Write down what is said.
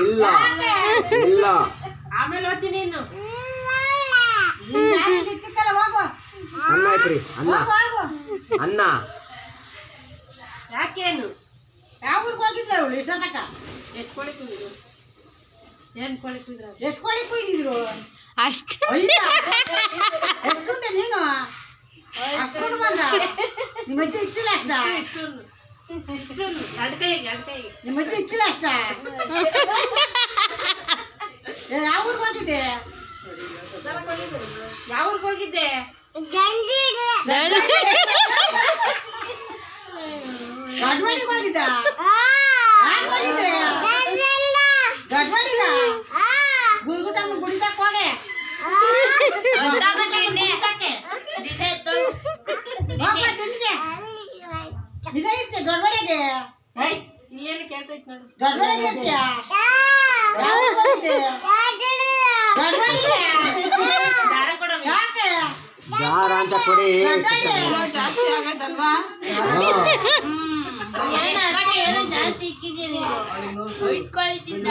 ಇಲ್ಲ. ಆಮೇಲೆ ಹೋಗ್ತೀನಿ ಇನ್ನು. ಅನ್ನ ಐತ್ರಿ ಅನ್ನ ಅನ್ನ. ಯಾಕೇನು? ಯಾವ ಊರಿಗೆ ಹೋಗಿದ್ದೆ ಅವಳು ಇಷ್ಟೊತ್ತಕ? ಎಷ್ಟು ಕೋಳಿ ಕುಯ್ದ್ರು? ಏನು ಕೋಳಿ ಕುಯ್ದ್ರ? ಎಷ್ಟು ಕೋಳಿ ಕುಯ್ದಿದ್ರು? ಅಷ್ಟ. ಎಷ್ಟು ಎಷ್ಟುಂಡೆ ನೀನು? ಅಷ್ಟು ಬಂದ? ನಿಮ್ಮ ಅಜ್ಜಿ ಇಟ್ಟಿಲ್ಲ ಅಷ್ಟ? ಇಷ್ಟೊಂದು ಇಷ್ಟು ಎರಡು ಕೈಗೆ ಎರಡು ಕೈಗೆ. ನಿಮ್ಮ ಅಜ್ಜಿ ಇಟ್ಟಿಲ್ಲ ಅಷ್ಟ? ಯಾವ ಊರಿಗೆ ಹೋಗಿದ್ದೆ? ಯಾವ ಊರಿಗೆ ಹೋಗಿದ್ದೆ? ಗಡ್ವಾಡಿಗೆ ಹೋಗಿದ್ದ? ಯಾಕೆ ಹೋಗಿದ್ದೆ? ಗಡ್ವಾಡಿಗ ಗುಲ್ಗುಟಮ್ಮ ಗುಡಿ ತಕ್ಕ ಹೋಗೆ. ಗಡ್ವಾಡಿಗೆ. ಗಡ್ವಾಡಿಗೆ ಇರ್ತೀಯ? ದಾರ ಯಾಕೆ? ಜಾರ ಅಂತ ಕೊಡಿ. ಜಾಸ್ತಿ ಆಗತ್ತಲ್ವಾ? ಜಾಸ್ತಿ ಇಕ್ಕಿದ್ದೀನಿ ಇಟ್ಕೊಳ್ಳಿ ತಿಂದ